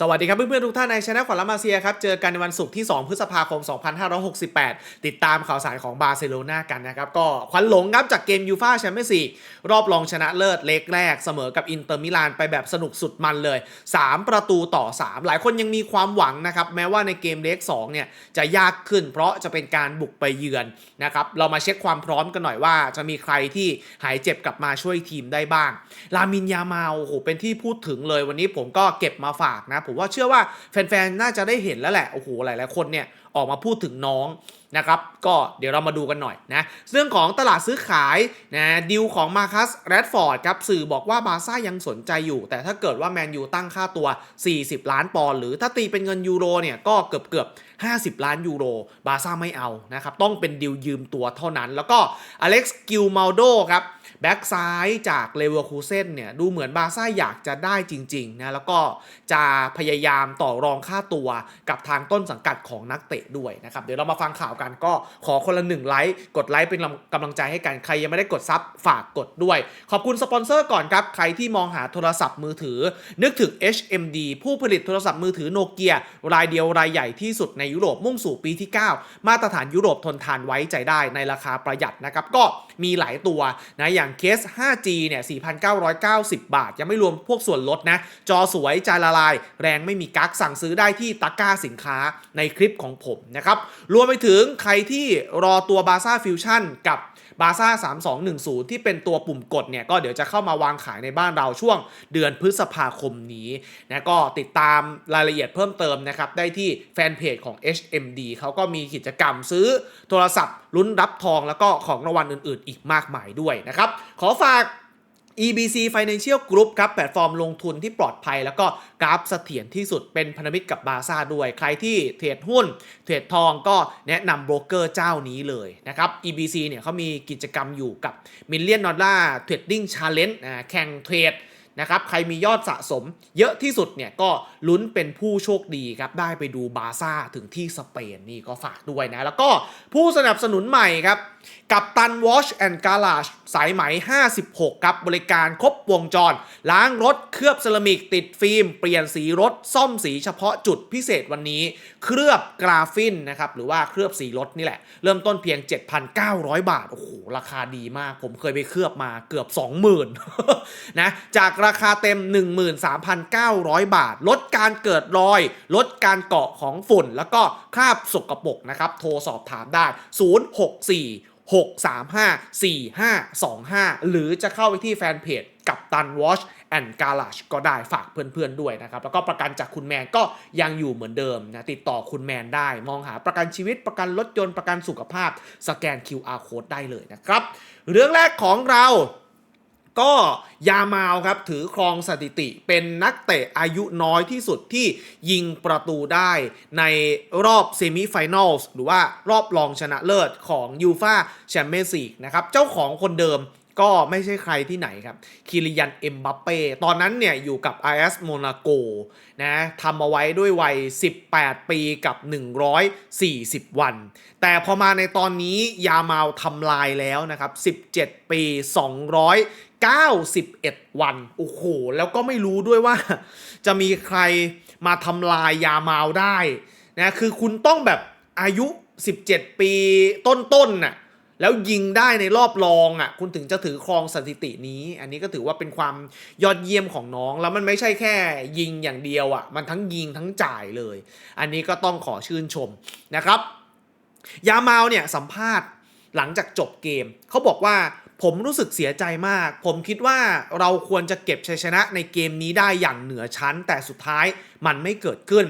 สวัสดีครับเพื่อนๆทุกท่านในช anel ของลามาเซียครับ เจอกันในวันศุกร์ที่ 2 พฤษภาคม 2568 ติดตามข่าวสารของบาร์เซโลนากันนะครับ ก็ควันหลงครับจากเกมยูฟาแชมเปี้ยนส์ลีกรอบรองชนะเลิศเล็กแรกเสมอกับอินเตอร์มิลานไปแบบสนุกสุดมันเลย 3 ประตูต่อ 3 หลายคนยังมีความหวังนะครับ แม้ว่าในเกมเล็ก2เนี่ยจะยากขึ้น เพราะจะเป็นการบุกไปเยือนนะครับเรามาเช็คความพร้อมกันหน่อยว่า จะมีใครที่หายเจ็บกลับมาช่วยทีมได้บ้างลามินยามาโอ้โหเป็นที่พูดถึงเลยวันนี้ผมก็เก็บมาฝากนะผมว่าเชื่อว่าแฟนๆ น่าจะได้เห็นแล้วแหละโอ้โหหลายๆคนเนี่ยออกมาพูดถึงน้องนะครับ ก็เดี๋ยวเรามาดูกันหน่อยนะเรื่องของตลาดซื้อขายนะดิวของมาคัสแรดฟอร์ดครับสื่อบอกว่าบาซ่ายังสนใจอยู่ แต่ถ้าเกิดว่าแมนยูตั้งค่าตัว 40 ล้านปอนด์หรือถ้าตีเป็นเงินยูโรเนี่ยก็เกือบเกือบ50 ล้านยูโรบาซ่าไม่เอานะครับต้องเป็นดิวยืมตัวเท่านั้น แล้วก็อเล็กซ์กิลมาโดครับ แบ็กซ้ายจากเลเวอร์คูเซนเนี่ยดูเหมือนบาซ่าอยากจะได้จริงๆนะแล้วก็จะพยายามต่อรองค่าตัวกับทางต้นสังกัดของนักเตะด้วยนะครับ เดี๋ยวเรามาฟังข่าวกันก็ขอคนละหนึ่งไลค์กดไลค์เป็นกำลังใจให้กันใครยังไม่ได้กดซับฝากกดด้วย ขอบคุณสปอนเซอร์ก่อนครับ ใครที่มองหาโทรศัพท์มือถือ นึกถึง HMD ผู้ผลิตโทรศัพท์มือถือโนเกียรายเดียวรายใหญ่ที่สุดในยุโรปมุ่งสู่ปีที่ 9 มาตรฐานยุโรปทนทานไว้ใจได้ในราคาประหยัดนะครับก็มีหลายตัวนะอย่างเคส 5G เนี่ย 4,990 บาท ยังไม่รวมพวกส่วนลดนะ จอสวยจานละลาย แรงไม่มีกั๊กสั่งซื้อได้ที่ตะกร้าสินค้าในคลิปของผมนะครับ รวมไปถึงใครที่รอตัวบาซ่าฟิวชั่นกับ บาซ่า3210 ที่เป็นตัวปุ่มกดเนี่ยก็เดี๋ยวจะเข้ามาวางขายในบ้านเราช่วงเดือนพฤษภาคมนี้นะก็ติดตามรายละเอียดเพิ่มเติมนะครับได้ที่แฟนเพจของ HMD เขาก็มีกิจกรรมซื้อโทรศัพท์ลุ้นรับทองแล้วก็ของรางวัลอื่น ๆ อีกมากมายด้วยนะครับ ขอฝาก EBC Financial Group ครับแพลตฟอร์มลงทุนที่ปลอดภัย แล้วก็กราฟเสถียรที่สุดเป็นพันธมิตรกับบาซ่าด้วย ใครที่เทรดหุ้น เทรดทองก็แนะนำโบรกเกอร์เจ้านี้เลยนะครับ EBC เนี่ยเขามีกิจกรรมอยู่กับ Million Dollar Trading Challenge แข่งเทรด นะครับ ใครมียอดสะสมเยอะที่สุดเนี่ยก็ลุ้นเป็นผู้โชคดีครับ ได้ไปดูบาซ่าถึงที่สเปนนี่ก็ฝากด้วยนะ แล้วก็ผู้สนับสนุนใหม่ครับ กับตัน Wash and Garage สายไหม 56 ครับบริการครบวงจร ล้างรถเคลือบเซรามิกติดฟิล์ม เปลี่ยนสีรถ ซ่อมสีเฉพาะจุดพิเศษวันนี้ เคลือบกราฟินนะครับหรือว่าเคลือบสีรถนี่แหละ เริ่มต้นเพียง 7,900 บาทโอ้โหราคาดีมาก ผมเคยไปเคลือบมาเกือบ 20,000นะจากราคาเต็ม 13,900 บาท ลดการเกิดรอย ลดการเกาะของฝุ่น แล้วก็คราบสกปรกนะครับ โทรสอบถามได้ 064 635-4525 หรือจะเข้าไปที่แฟนเพจกับตันวอชแอนด์การาชก็ได้ฝากเพื่อนๆด้วยนะครับ แล้วก็ประกันจากคุณแมนก็ยังอยู่เหมือนเดิมนะ ติดต่อคุณแมนได้ มองหาประกันชีวิตประกันรถยนต์ประกันสุขภาพ สแกน QR code ได้เลยนะครับ เรื่องแรกของเรา ก็ยามาลครับถือครองสถิติเป็นนักเตะอายุน้อยที่สุดที่ยิงประตูได้ในรอบเซมิไฟแนลหรือว่ารอบรองชนะเลิศของยูฟาแชมเปี้ยนส์ลีกนะครับเจ้าของคนเดิมก็ไม่ใช่ใครที่ไหนครับ คิริยันเอ็มบัปเป้ ตอนนั้นเนี่ยอยู่กับ i อ s โมนาโกนะทำเอาไว้ด้วยวัย 18 ปีกับ 140 วัน แต่พอมาในตอนนี้ยามาลทำลายแล้วนะครับ 17 ปี 91 วัน โอ้โห แล้วก็ไม่รู้ด้วยว่า จะมีใครมาทำลายยาเมาได้นะคือคุณต้องแบบอายุ 17 ปีต้นๆน่ะแล้วยิงได้ในรอบรองอะคุณถึงจะถือครองสถิตินี้ อันนี้ก็ถือว่าเป็นความยอดเยี่ยมของน้อง แล้วมันไม่ใช่แค่ยิงอย่างเดียวอะมันทั้งยิงทั้งจ่ายเลย อันนี้ก็ต้องขอชื่นชมนะครับ ยาเมาเนี่ยสัมภาษณ์หลังจากจบเกมเขาบอกว่า ผมรู้สึกเสียใจมาก ผมคิดว่าเราควรจะเก็บชัยชนะในเกมนี้ได้อย่างเหนือชั้น แต่สุดท้ายมันไม่เกิดขึ้น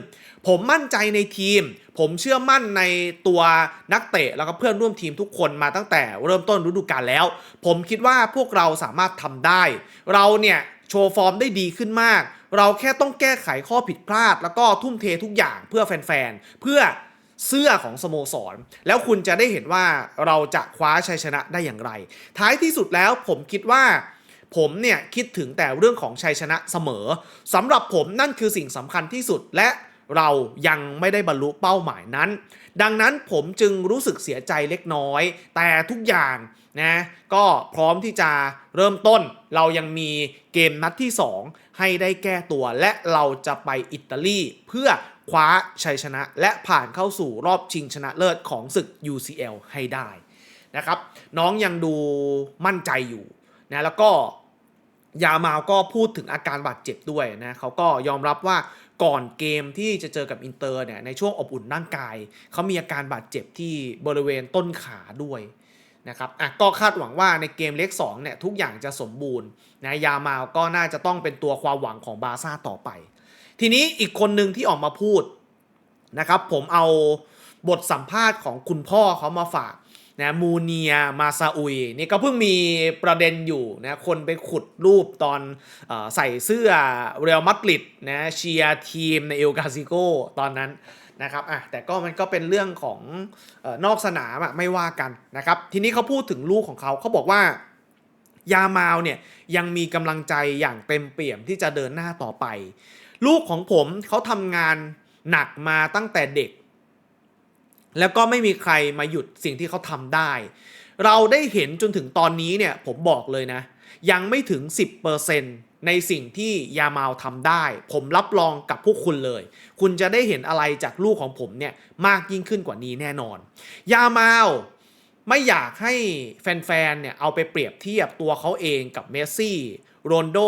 ผมมั่นใจในทีม ผมเชื่อมั่นในตัวนักเตะแล้วก็เพื่อนร่วมทีมทุกคนมาตั้งแต่เริ่มต้นฤดูกาลแล้ว ผมคิดว่าพวกเราสามารถทำได้ เราเนี่ยโชว์ฟอร์มได้ดีขึ้นมาก เราแค่ต้องแก้ไขข้อผิดพลาด แล้วก็ทุ่มเททุกอย่างเพื่อแฟนๆ เพื่อ เสื้อของสโมสร แล้วคุณจะได้เห็นว่าเราจะคว้าชัยชนะได้อย่างไร ท้ายที่สุดแล้วผมคิดว่าผมเนี่ยคิดถึงแต่เรื่องของชัยชนะเสมอสำหรับผมนั่นคือสิ่งสำคัญที่สุดและเรายังไม่ได้บรรลุเป้าหมายนั้น ดังนั้นผมจึงรู้สึกเสียใจเล็กน้อย แต่ทุกอย่างนะก็พร้อมที่จะเริ่มต้น เรายังมีเกมนัดที่ 2 ให้ได้แก้ตัวและเราจะไปอิตาลีเพื่อ คว้าชัยชนะ และผ่านเข้าสู่รอบชิงชนะเลิศของศึก UCL ให้ได้นะครับ น้องยังดูมั่นใจอยู่นะแล้วก็ยามาลก็พูดถึงอาการบาดเจ็บด้วยนะเขาก็ยอมรับว่าก่อนเกมที่จะเจอกับอินเตอร์เนี่ยในช่วงอบอุ่นร่างกาย เขามีอาการบาดเจ็บที่บริเวณต้นขาด้วยนะครับอะก็คาดหวังว่าในเกมเล็ก2เนี่ยทุกอย่างจะสมบูรณ์นะยามาลก็น่าจะต้องเป็นตัวความหวังของบาร์ซ่าต่อไป ทีนี้อีกคนหนึ่งที่ออกมาพูดนะครับ ผมเอาบทสัมภาษณ์ของคุณพ่อเขามาฝากนะมูเนียมาซาอุยนี่ก็เพิ่งมีประเด็นอยู่นะคนไปขุดรูปตอนอใส่เสื้อเรอัลมาดริดนะเชียร์ทีมในเอลกาซิโกตอนนั้นนะครับอะแต่ก็มันก็เป็นเรื่องของออนอกสนามอะไม่ว่ากันนะครับ ทีนี้เขาพูดถึงลูกของเขาเขาบอกว่ายามาลเนี่ยยังมีกำลังใจอย่างเต็มเปี่ยมที่จะเดินหน้าต่อไป ลูกของผมเขาทำงานหนักมาตั้งแต่เด็ก แล้วก็ไม่มีใครมาหยุดสิ่งที่เขาทำได้ เราได้เห็นจนถึงตอนนี้เนี่ยผมบอกเลยนะ ยังไม่ถึง 10%ในสิ่งที่ยามาลทำได้ ผมรับรองกับพวกคุณเลย คุณจะได้เห็นอะไรจากลูกของผมเนี่ยมากยิ่งขึ้นกว่านี้แน่นอน ยามาลไม่อยากให้แฟนๆเนี่ยเอาไปเปรียบเทียบตัวเขาเองกับเมสซี่ โรนโด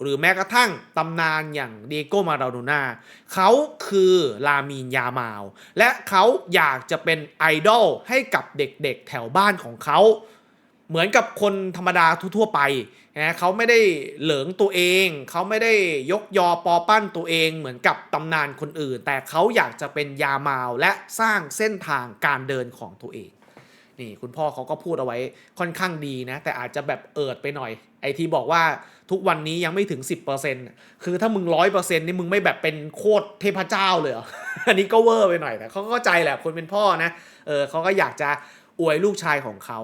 หรือแม้กระทั่งตำนานอย่างเดโกมาราโดนาเขาคือลามีนยามาลและเขาอยากจะเป็นไอดอลให้กับเด็กๆแถวบ้านของเขา เหมือนกับคนธรรมดาทั่วๆไปนะเขาไม่ได้เหลิงตัวเอง เขาไม่ได้ยกยอปอปั้นตัวเองเหมือนกับตำนานคนอื่น แต่เขาอยากจะเป็นยามาลและสร้างเส้นทางการเดินของตัวเอง นี่คุณพ่อเขาก็พูดเอาไว้ค่อนข้างดีนะ แต่อาจจะแบบเอิดไปหน่อย ไอที่บอกว่าทุกวันนี้ยังไม่ถึง 10%คือถ้ามึงร้อยเปอร์เซ็นต์นี่มึงไม่แบบเป็นโคตรเทพเจ้าเลยอันนี้ก็เวอร์ไปหน่อยแต่เขาก็เข้าใจแหละคนเป็นพ่อนะเออเขาก็อยากจะอวยลูกชายของเขา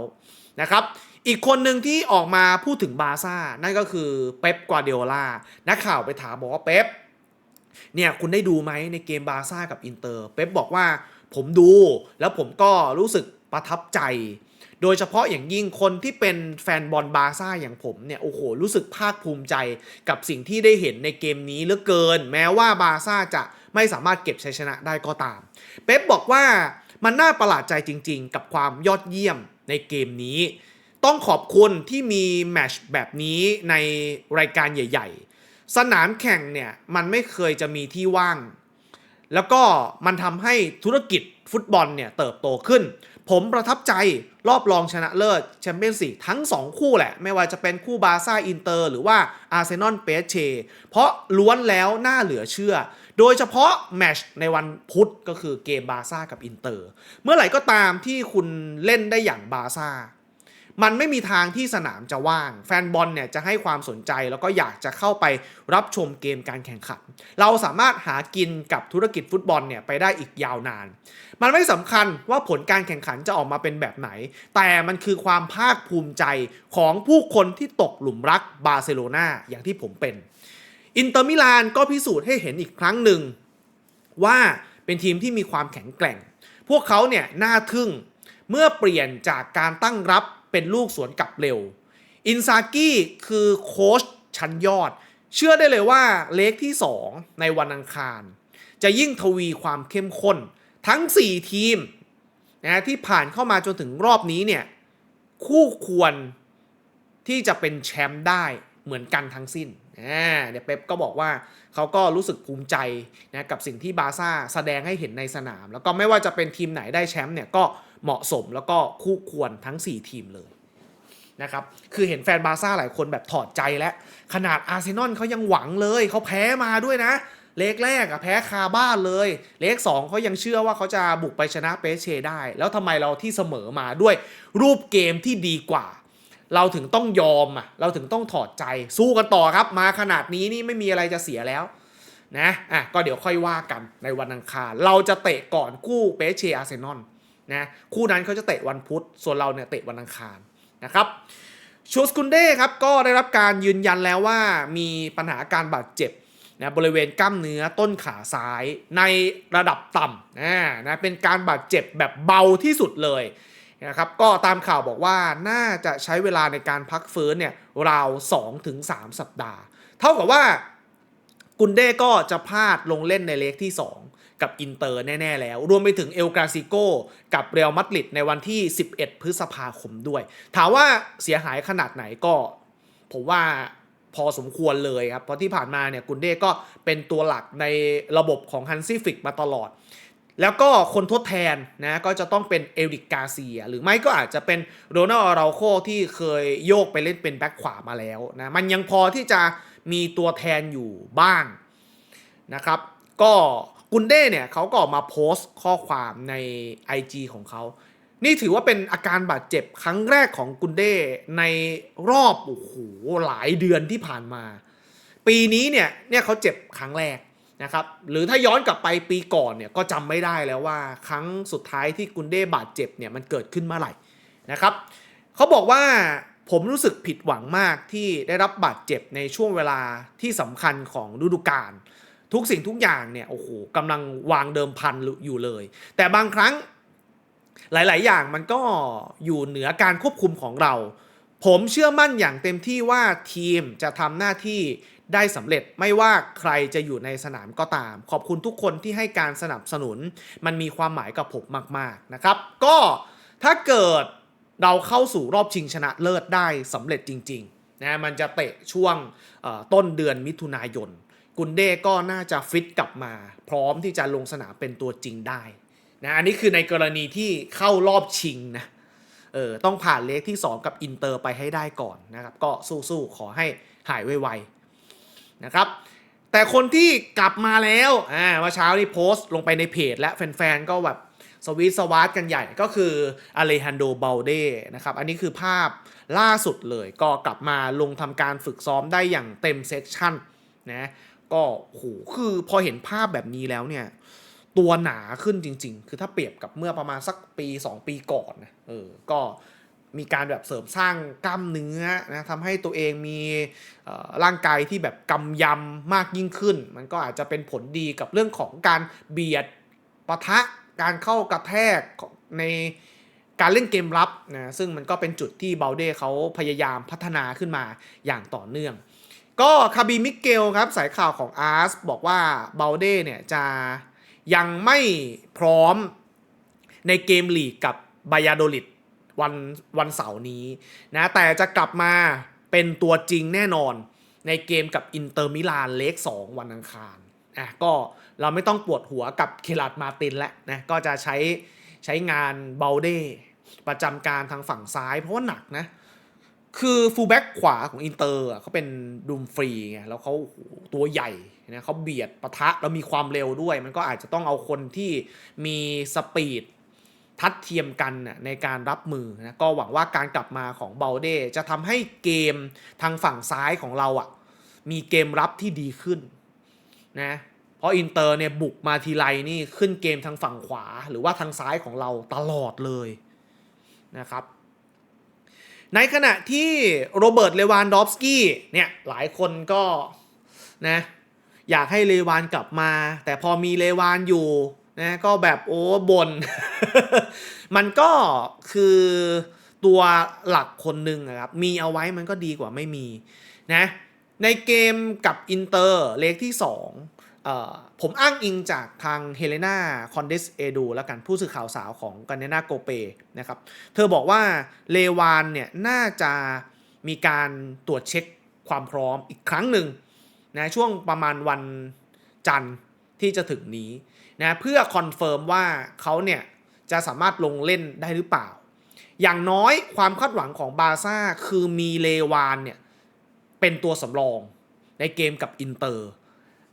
นะครับอีกคนหนึ่งที่ออกมาพูดถึงบาซ่า นั่นก็คือเป๊ปกวาเดโอลานักข่าวไปถามบอกว่าเป๊ปเนี่ยคุณได้ดูไหมในเกมบาซ่ากับอินเตอร์ เป๊ปบอกว่าผมดูแล้วผมก็รู้สึก ประทับใจ โดยเฉพาะอย่างยิ่งคนที่เป็นแฟนบอลบาร์ซ่าอย่างผมเนี่ยโอ้โหรู้สึกภาคภูมิใจกับสิ่งที่ได้เห็นในเกมนี้เหลือเกิน แม้ว่าบาร์ซ่าจะไม่สามารถเก็บชัยชนะได้ก็ตาม เป๊ปบอกว่ามันน่าประหลาดใจจริง ๆ กับความยอดเยี่ยมในเกมนี้ ต้องขอบคุณที่มีแมชแบบนี้ในรายการใหญ่ ๆ สนามแข่งเนี่ยมันไม่เคยจะมีที่ว่าง แล้วก็มันทำให้ธุรกิจฟุตบอลเนี่ยเติบโตขึ้น ผมประทับใจรอบรองชนะเลิศแชมเปี้ยนส์ลีกทั้ง 2 คู่แหละ ไม่ว่าจะเป็นคู่บาร์ซ่าอินเตอร์หรือว่าอาร์เซนอลเปเชเพราะล้วนแล้วน่าเหลือเชื่อ โดยเฉพาะแมชในวันพุธก็คือเกมบาร์ซ่ากับอินเตอร์ เมื่อไหร่ก็ตามที่คุณเล่นได้อย่างบาร์ซ่ามันไม่มีทางที่สนามจะว่าง แฟนบอลเนี่ยจะให้ความสนใจแล้วก็อยากจะเข้าไปรับชมเกมการแข่งขัน เราสามารถหากินกับธุรกิจฟุตบอลเนี่ยไปได้อีกยาวนาน มันไม่สำคัญว่าผลการแข่งขันจะออกมาเป็นแบบไหน แต่มันคือความภาคภูมิใจของผู้คนที่ตกหลุมรักบาร์เซโลนาอย่างที่ผมเป็น อินเตอร์มิลานก็พิสูจน์ให้เห็นอีกครั้งหนึ่ง ว่าเป็นทีมที่มีความแข็งแกร่ง พวกเขาเนี่ยน่าทึ่งเมื่อเปลี่ยนจากการตั้งรับเป็นลูกสวนกลับเร็ว อินซากิคือโค้ชชั้นยอด เชื่อได้เลยว่าเลกที่ 2 ในวันอังคาร จะยิ่งทวีความเข้มข้น ทั้ง 4 ทีมนะที่ผ่านเข้ามาจนถึงรอบนี้เนี่ยคู่ควรที่จะเป็นแชมป์ได้เหมือนกันทั้งสิ้นอ่าเดี๋ยวเป๊ปก็บอกว่าเขาก็รู้สึกภูมิใจนะกับสิ่งที่บาซ่าแสดงให้เห็นในสนาม แล้วก็ไม่ว่าจะเป็นทีมไหนได้แชมป์เนี่ยก็เหมาะสมแล้วก็คู่ควรทั้ง 4 ทีมเลยนะครับคือเห็นแฟนบาซ่าหลายคนแบบถอดใจแล้ว ขนาดอาร์เซนอลเขายังหวังเลยเขาแพ้มาด้วยนะ เลกแรกอะแพ้คาบ้านเลย เลกสองเขายังเชื่อว่าเขาจะบุกไปชนะเปเชได้ แล้วทำไมเราที่เสมอมาด้วยรูปเกมที่ดีกว่า เราถึงต้องยอมอะเราถึงต้องถอดใจสู้กันต่อครับ มาขนาดนี้นี่ไม่มีอะไรจะเสียแล้วนะอะก็เดี๋ยวค่อยว่ากันในวันอังคาร เราจะเตะก่อนคู่เปเชอาร์เซนอลนะคู่นั้นเขาจะเตะวันพุธส่วนเราเนี่ยเตะวันอังคารนะครับชูสกุนเด้ครับก็ได้รับการยืนยันแล้วว่ามีปัญหาการบาดเจ็บ นะบริเวณกล้ามเนื้อต้นขาซ้ายในระดับต่ำนะนะเป็นการบาดเจ็บแบบเบาที่สุดเลยนะครับก็ตามข่าวบอกว่าน่าจะใช้เวลาในการพักฟื้นเนี่ยราว 2-3 สัปดาห์ เท่ากับว่ากุนเด้ก็จะพลาดลงเล่นในเลกที่ 2 กับอินเตอร์แน่ ๆ แล้ว รวมไปถึงเอลกาซิโกกับเรอัลมาดริดในวันที่ 11 พฤษภาคมด้วย ถามว่าเสียหายขนาดไหนก็ ผมว่า พอสมควรเลยครับ เพราะที่ผ่านมาเนี่ยกุนเด้ก็เป็นตัวหลักในระบบของฮันซี่ฟิกมาตลอด แล้วก็คนทดแทนนะก็จะต้องเป็นเอริกกาเซีย หรือไม่ก็อาจจะเป็นโรนัลอาราโคที่เคยโยกไปเล่นเป็นแบ็คขวามาแล้วนะมันยังพอที่จะมีตัวแทนอยู่บ้างนะครับ ก็กุนเด้เนี่ยเขาก็ออกมาโพสต์ข้อความใน IG ของเขา นี่ถือว่าเป็นอาการบาดเจ็บครั้งแรกของกุนเด้ในรอบโอ้โหหลายเดือนที่ผ่านมา ปีนี้เนี่ยเนี่ยเขาเจ็บครั้งแรกนะครับหรือถ้าย้อนกลับไปปีก่อนเนี่ยก็จำไม่ได้แล้วว่า ครั้งสุดท้ายที่กุนเด้บาดเจ็บเนี่ยมันเกิดขึ้นเมื่อไหร่นะครับเขาบอกว่าผมรู้สึกผิดหวังมากที่ได้รับบาดเจ็บในช่วงเวลาที่สำคัญของฤดูกาลทุกสิ่งทุกอย่างเนี่ยโอ้โหกำลังวางเดิมพันอยู่เลย แต่บางครั้ง หลาย ๆ อย่างมันก็อยู่เหนือการควบคุมของเรา ผมเชื่อมั่นอย่างเต็มที่ว่าทีมจะทำหน้าที่ได้สำเร็จไม่ว่าใครจะอยู่ในสนามก็ตาม ขอบคุณทุกคนที่ให้การสนับสนุน มันมีความหมายกับผมมาก ๆ นะครับ ก็ถ้าเกิดเราเข้าสู่รอบชิงชนะเลิศได้สำเร็จจริง ๆ นะ มันจะเตะช่วงต้นเดือนมิถุนายน กุนเด้ก็น่าจะฟิตกลับมา พร้อมที่จะลงสนามเป็นตัวจริงได้ นะอันนี้คือในกรณีที่เข้ารอบชิงนะเออต้องผ่านเลขที่ 2 กับอินเตอร์ไปให้ได้ก่อนนะครับ ก็สู้ๆขอให้หายไวๆนะครับ แต่คนที่กลับมาแล้วอ่าเมื่อเช้านี่โพสต์ลงไปในเพจ และแฟนๆ ก็แบบสวีทสวาร์ทกันใหญ่ก็คืออเลฮันโดเบลเดนะครับ อันนี้คือภาพล่าสุดเลย ก็กลับมาลงทำการฝึกซ้อมได้อย่างเต็มเซกชันนะก็โหคือพอเห็นภาพแบบนี้แล้วเนี่ย ตัวหนาขึ้นจริง ๆ คือถ้าเปรียบกับเมื่อประมาณสักปี 2 ปีก่อนนะเออก็มีการแบบเสริมสร้างกล้ามเนื้อนะทำให้ตัวเองมีร่างกายที่แบบกำยำมากยิ่งขึ้น มันก็อาจจะเป็นผลดีกับเรื่องของการเบียดปะทะการเข้ากระแทกในการเล่นเกมรับนะซึ่งมันก็เป็นจุดที่เบลเด้เขาพยายามพัฒนาขึ้นมาอย่างต่อเนื่อง ก็คาบีมิเกลครับสายข่าวของอาร์สบอกว่าเบลเด้เนี่ยจะ ยังไม่พร้อมในเกมลีกกับบายาโดลิดวันวันเสาร์นี้นะแต่จะกลับมาเป็นตัวจริงแน่นอนในเกมกับอินเตอร์มิลานเลก2 วันอังคารอะก็เราไม่ต้องปวดหัวกับเคลาดมาตินแล้วนะก็จะใช้ใช้งานเบลเดประจำการทางฝั่งซ้ายเพราะว่าหนักนะ คือฟูลแบ็กขวาของอินเตอร์เขาเป็นดูมฟรีไงแล้วเขาตัวใหญ่นะเขาเบียดปะทะแล้วมีความเร็วด้วย มันก็อาจจะต้องเอาคนที่มีสปีดทัดเทียมกันนะในการรับมือนะก็หวังว่าการกลับมาของเบลเดจะทำให้เกมทางฝั่งซ้ายของเราอะ่ะมีเกมรับที่ดีขึ้นนะเพราะอินเตอร์เนี่ยบุกมาทีไรนี่ขึ้นเกมทางฝั่งขวาหรือว่าทางซ้ายของเราตลอดเลยนะครับ ในขณะที่โรเบิร์ตเลวานดอฟสกี้เนี่ยหลายคนก็นะอยากให้เลวานกลับมา แต่พอมีเลวานอยู่นะก็แบบโอ้บน มันก็คือตัวหลักคนหนึ่งอะครับ มีเอาไว้มันก็ดีกว่าไม่มีนะในเกมกับอินเตอร์เลขที่2เอ่อ ผมอ้างอิงจากทางเฮเลนาคอนเดสเอดูแล้วกันผู้สื่อข่าวสาวของกันเนนาโกเปนะครับ เธอบอกว่าเลวานเนี่ยน่าจะมีการตรวจเช็คความพร้อมอีกครั้งหนึ่งนะช่วงประมาณวันจันทร์ที่จะถึงนี้นะเพื่อคอนเฟิร์มว่าเขาเนี่ยจะสามารถลงเล่นได้หรือเปล่า อย่างน้อยความคาดหวังของบาซ่าคือมีเลวานเนี่ยเป็นตัวสำรองในเกมกับอินเตอร์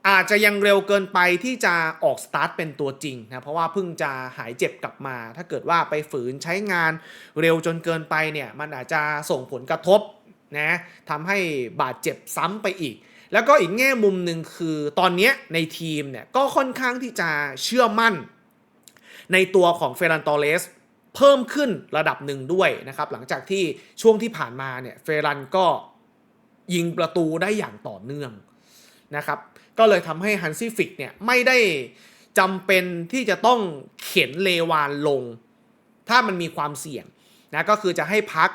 อาจจะยังเร็วเกินไปที่จะออกสตาร์ทเป็นตัวจริงนะเพราะว่าเพิ่งจะหายเจ็บกลับมา ถ้าเกิดว่าไปฝืนใช้งานเร็วจนเกินไปเนี่ยมันอาจจะส่งผลกระทบนะทำให้บาดเจ็บซ้ำไปอีก แล้วก็อีกแง่มุมหนึ่งคือตอนนี้ในทีมเนี่ยก็ค่อนข้างที่จะเชื่อมั่น ในตัวของเฟรันตอเรสเพิ่มขึ้นระดับหนึ่งด้วยนะครับ หลังจากที่ช่วงที่ผ่านมาเนี่ยเฟรันก็ยิงประตูได้อย่างต่อเนื่องนะครับ ก็เลยทำให้ฮันซี่ฟิกเนี่ยไม่ได้จำเป็นที่จะต้องเข็นเลวานลง ถ้ามันมีความเสี่ยงนะก็คือจะให้พัก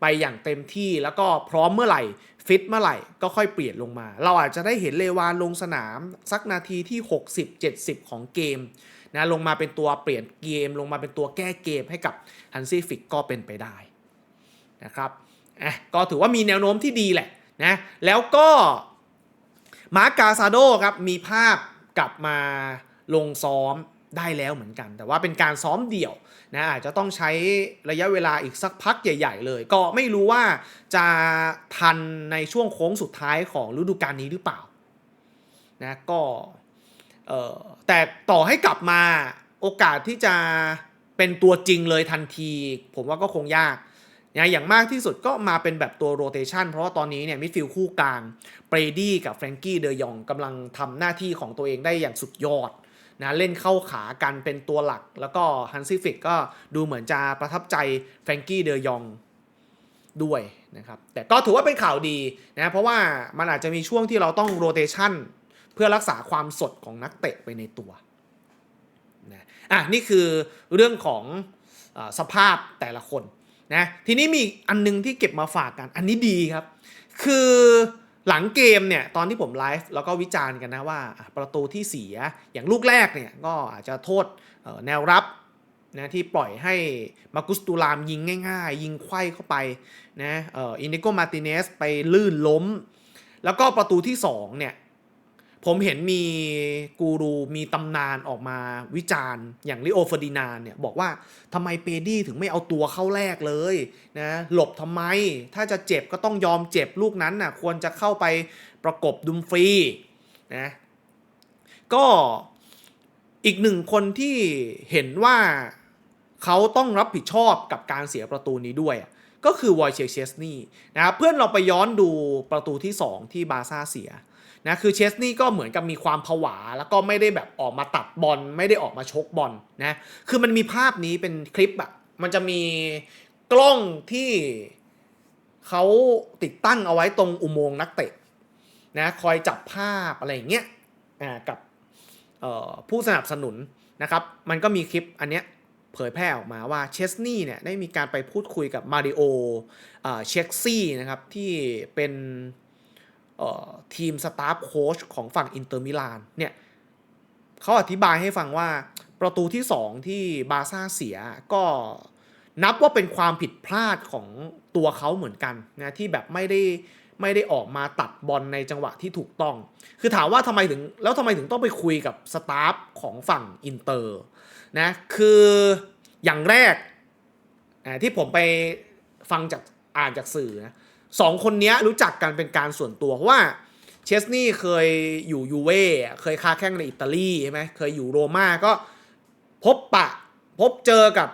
ไปอย่างเต็มที่แล้วก็พร้อมเมื่อไหร่ฟิตเมื่อไหร่ก็ค่อยเปลี่ยนลงมา เราอาจจะได้เห็นเลวานลงสนาม สักนาทีที่ 60-70 ของเกมนะลงมาเป็นตัวเปลี่ยนเกม ลงมาเป็นตัวแก้เกมให้กับฮันซี่ฟิกก็เป็นไปได้นะครับอะก็ถือว่ามีแนวโน้มที่ดีแหละนะแล้วก็ มาร์กาซาโดครับมีภาพกลับมาลงซ้อมได้แล้วเหมือนกัน แต่ว่าเป็นการซ้อมเดี่ยวนะอาจจะต้องใช้ระยะเวลาอีกสักพักใหญ่ ๆ เลย ก็ไม่รู้ว่าจะทันในช่วงโค้งสุดท้ายของฤดูกาลนี้หรือเปล่านะก็เออแต่ต่อให้กลับมาโอกาสที่จะเป็นตัวจริงเลยทันที ผมว่าก็คงยาก นะอย่างมากที่สุดก็มาเป็นแบบตัวโรเตชันเพราะว่าตอนนี้เนี่ยมิดฟิลด์คู่กลางเบรดี้กับแฟรงกี้เดยองกำลังทำหน้าที่ของตัวเองได้อย่างสุดยอดนะเล่นเข้าขากันเป็นตัวหลัก แล้วก็ฮันซิฟิกก็ดูเหมือนจะประทับใจแฟรงกี้เดยองด้วยนะครับแต่ก็ถือว่าเป็นข่าวดีนะเพราะว่ามันอาจจะมีช่วงที่เราต้องโรเตชันเพื่อรักษาความสดของนักเตะไปในตัวนะอะนี่คือเรื่องของอสภาพแต่ละคน นะทีนี้มีอันนึงที่เก็บมาฝากกัน อันนี้ดีครับ คือหลังเกมเนี่ยตอนที่ผมไลฟ์แล้วก็วิจารณ์กันนะว่าประตูที่เสียอย่างลูกแรกเนี่ยก็อาจจะโทษแนวรับนะที่ปล่อยให้มากุสตูรามยิงง่ายๆ ยิงไขว้เข้าไปนะอินดิโกมาติเนสไปลื่นล้ม แล้วก็ประตูที่2เนี่ย ผมเห็นมีกูรูมีตำนานออกมาวิจารณ์ อย่างลิโอเฟอร์ดินานเนี่ยบอกว่าทำไมเปดี้ถึงไม่เอาตัวเข้าแรกเลยนะหลบทำไม ถ้าจะเจ็บก็ต้องยอมเจ็บลูกนั้นน่ะควรจะเข้าไปประกบดุมฟรีนะก็อีกหนึ่งคนที่เห็นว่าเขาต้องรับผิดชอบกับการเสียประตูนี้ด้วยอะ ก็คือวอยเชเชสนี่นะครับเพื่อนเราไปย้อนดูประตูที่ 2 ที่บาซ่าเสียนะคือเชสนี่ก็เหมือนกับมีความผวา แล้วก็ไม่ได้แบบออกมาตัดบอลไม่ได้ออกมาชกบอลนะคือมันมีภาพนี้เป็นคลิปอะมันจะมีกล้องที่เขาติดตั้งเอาไว้ตรงอุโมงค์นักเตะนะคอยจับภาพอะไรอย่างเงี้ยกับผู้สนับสนุนนะครับ มันก็มีคลิปอันเนี้ย เผยแพร่ออกมาว่าเชสนี่เนี่ยได้มีการไปพูดคุยกับมาริโอเช็กซี่นะครับที่เป็นทีมสตาฟโค้ชของฝั่งอินเตอร์มิลานเนี่ยเขาอธิบายให้ฟังว่าประตูที่ 2 ที่บาซ่าเสียก็นับว่าเป็นความผิดพลาดของตัวเขาเหมือนกันนะที่แบบไม่ได้ ไม่ได้ออกมาตัดบอลในจังหวะที่ถูกต้อง คือถามว่าทำไมถึงแล้วทำไมถึงต้องไปคุยกับสตาฟของฝั่งอินเตอร์นะคืออย่างแรกที่ผมไปฟังจากอ่านจากสื่อนะสองคนนี้รู้จักกันเป็นการส่วนตัวเพราะว่าเชสนี่เคยอยู่ยูเว่เคยค้าแข่งในอิตาลีใช่ไหมเคยอยู่โรม่าก็พบปะพบเจอกับ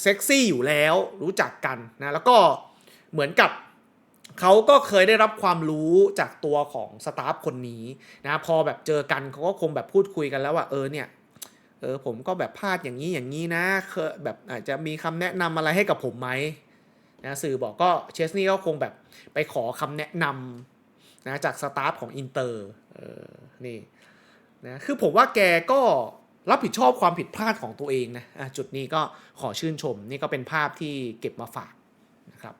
เซ็กซี่อยู่แล้วรู้จักกันนะแล้วก็เหมือนกับ เขาก็เคยได้รับความรู้จากตัวของสตาฟคนนี้นะพอแบบเจอกันเขาก็คงแบบพูดคุยกันแล้วว่าเออเนี่ยเออผมก็แบบพลาดอย่างนี้อย่างนี้นะเคยแบบอาจจะมีคำแนะนำอะไรให้กับผมไหมนะสื่อบอกก็เชสนี่ก็คงแบบไปขอคำแนะนำนะจากสตาฟของอินเตอร์เออนี่นะคือผมว่าแกก็รับผิดชอบความผิดพลาดของตัวเองนะะจุดนี้ก็ขอชื่นชม นี่ก็เป็นภาพที่เก็บมาฝากนะครับ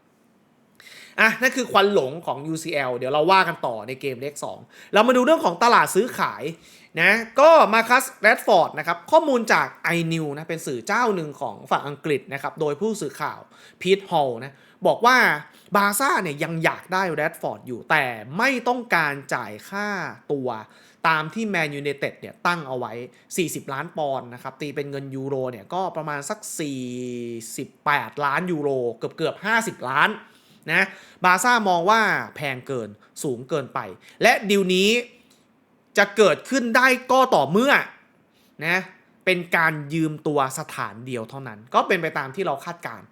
อะนั่นคือควันหลงของ UCL เดี๋ยวเราว่ากันต่อในเกมเลข2เรามาดูเรื่องของตลาดซื้อขายนะก็มาคัสแรดฟอร์ดนะครับข้อมูลจาก iNew นะเป็นสื่อเจ้าหนึ่งของฝั่งอังกฤษนะครับโดยผู้สื่อข่าวพีทฮอลนะบอกว่าบาซ่าเนี่ยยังอยากได้แรดฟอร์ดอยู่แต่ไม่ต้องการจ่ายค่าตัวตามที่แมนยู i นเต็ดเนี่ยตั้งเอาไว้ 40 ล้านปอนด์นะครับ ตีเป็นเงินยูโรเนี่ยก็ประมาณสัก 48 ล้านยูโร เกือบเกือบ 50 ล้าน นะบาซ่ามองว่าแพงเกินสูงเกินไป และดิวนี้จะเกิดขึ้นได้ก็ต่อเมื่อนะเป็นการยืมตัวสถานเดียวเท่านั้น ก็เป็นไปตามที่เราคาดการณ์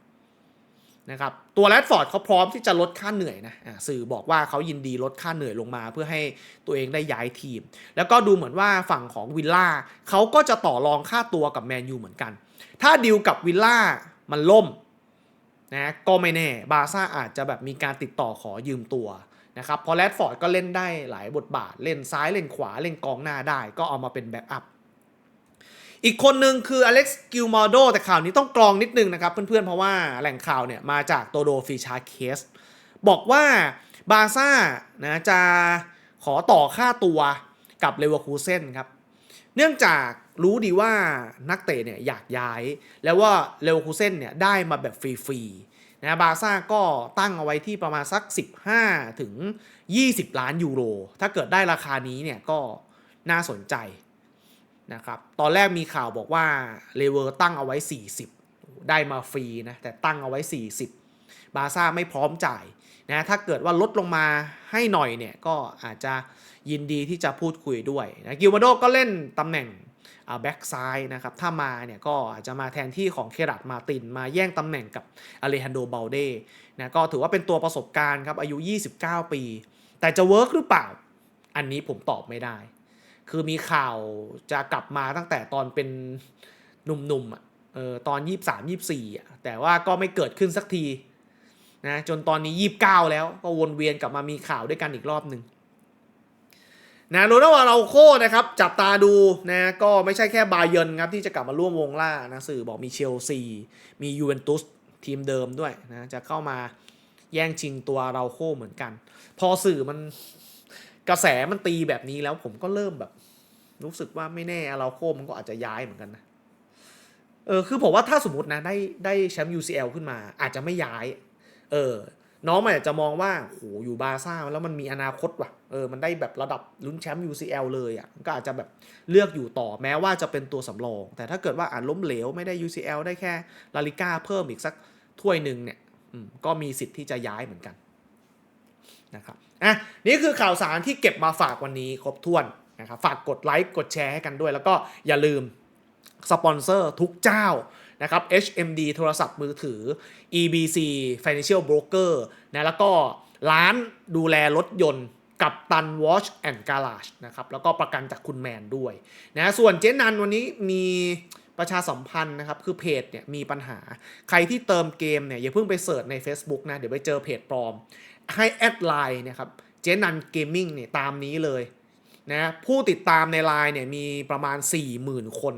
นะครับตัวแรดฟอร์ดเขาพร้อมที่จะลดค่าเหนื่อยนะะสื่อบอกว่าเขายินดีลดค่าเหนื่อยลงมา เพื่อให้ตัวเองได้ย้ายทีม แล้วก็ดูเหมือนว่าฝั่งของวิลล่าเขาก็จะต่อรองค่าตัวกับแมนยูเหมือนกัน ถ้าดิวกับวิลล่ามันล่ม นะก็ไม่แน่บาซ่าอาจจะแบบมีการติดต่อขอยืมตัวนะครับพราะแรดฟอร์ดก็เล่นได้หลายบทบาท เล่นซ้ายเล่นขวาเล่นกองหน้าได้ก็เอามาเป็นแบ็กอัพอีกคนหนึ่งคืออเล็กซ์กิลมอร์โดแต่ข่าวนี้ต้องกรองนิดนึงนะครับ เพื่อนๆ เพราะว่าแหล่งข่าวเนี่ยมาจากโตโดฟีชาเคส บอกว่าบาซ่านะจะขอต่อค่าตัวกับเลเวอร์คูเซนครับ เนื่องจาก รู้ดีว่านักเตะเนี่ยอยากย้าย แล้วว่าเลวคูเซนเนี่ยได้มาแบบฟรีๆนะบาร์ซ่าก็ตั้งเอาไว้ที่ประมาณสัก 15 ถึง 20 ล้านยูโร ถ้าเกิดได้ราคานี้เนี่ยก็น่าสนใจนะครับตอนแรกมีข่าวบอกว่าเลเวอร์ตั้งเอาไว้ 40 ได้มาฟรีนะแต่ตั้งเอาไว้ 40 บาร์ซ่าไม่พร้อมจ่ายนะถ้าเกิดว่าลดลงมาให้หน่อยเนี่ยก็อาจจะยินดีที่จะพูดคุยด้วยนะกิลมาโดก็เล่นตำแหน่ง แบ็กซ้ายนะครับ ถ้ามาเนี่ยก็อาจจะมาแทนที่ของเครัตมาติน มาแย่งตำแหน่งกับอเลฮันโดเบลเดนะก็ถือว่าเป็นตัวประสบการณ์ครับ อายุ 29 ปี แต่จะเวิร์กหรือเปล่า อันนี้ผมตอบไม่ได้ คือมีข่าวจะกลับมาตั้งแต่ตอนเป็นหนุ่มๆอะเออตอน 23 24อะแต่ว่าก็ไม่เกิดขึ้นสักทีนะจนตอนนี้ 29 แล้วก็วนเวียนกลับมามีข่าวด้วยกันอีกรอบหนึ่ง นะโรนัลโดเราโคนะครับจับตาดูนะก็ไม่ใช่แค่บาเยนครับที่จะกลับมาร่วมวงล่านะสื่อบอกมีเชลซี มียูเวนตุสทีมเดิมด้วยนะจะเข้ามาแย่งชิงตัวเราโคเหมือนกัน พอสื่อมันกระแสมันตีแบบนี้แล้วผมก็เริ่มแบบ รู้สึกว่าไม่แน่เราโคมันก็อาจจะย้ายเหมือนกันนะเออคือผมว่าถ้าสมมตินะได้ได้แชมป์ UCL ขึ้นมา อาจจะไม่ย้าย เออ น้องมันอาจจะมองว่าโหอยู่บาซ่าแล้วมันมีอนาคตว่ะเออมันได้แบบระดับลุ้นแชมป์ UCL เลยอะก็อาจจะแบบเลือกอยู่ต่อแม้ว่าจะเป็นตัวสำรอง แต่ถ้าเกิดว่าอ่านล้มเหลวไม่ได้ UCL ได้แค่ลาลิก้าเพิ่มอีกสักถ้วยหนึ่งเนี่ยก็มีสิทธิ์ที่จะย้ายเหมือนกันนะครับอะนี่คือข่าวสารที่เก็บมาฝากวันนี้ครบถ้วนนะครับฝากกดไลค์กดแชร์ให้กันด้วย แล้วก็อย่าลืมสปอนเซอร์ทุกเจ้า นะครับ HMD โทรศัพท์มือถือ EBC Financial Broker นะแล้วก็ร้านดูแลรถยนต์กับตัน Watch and Garage นะครับแล้วก็ประกันจากคุณแมนด้วยนะส่วนเจ๊นันวันนี้มีประชาสัมพันธ์นะครับคือเพจเนี่ยมีปัญหา ใครที่เติมเกมเนี่ยอย่าเพิ่งไปเสิร์ชใน Facebook นะ เดี๋ยวไปเจอเพจปลอม ให้แอดไลน์นะครับเจนันเกมมิ่งเนี่ยตามนี้เลยนะผู้ติดตามในไลน์เนี่ยมีประมาณ 40,000 คน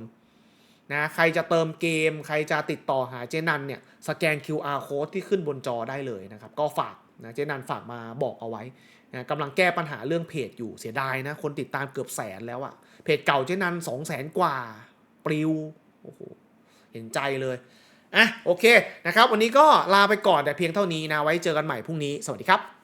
นะใครจะเติมเกม ใครจะติดต่อหาเจนันเนี่ยสแกน QR code ที่ขึ้นบนจอได้เลยนะครับ ก็ฝากนะเจนันฝากมาบอกเอาไว้นะกำลังแก้ปัญหาเรื่องเพจอยู่เสียดายนะ คนติดตามเกือบแสนแล้วอะเพจเก่าเจนัน2 0 0แสนกว่า ปลิวโอ้โหเห็นใจเลยอะโอเคนะครับ วันนี้ก็ลาไปก่อนแต่เพียงเท่านี้นะไว้เจอกันใหม่พรุ่งนี้สวัสดีครับ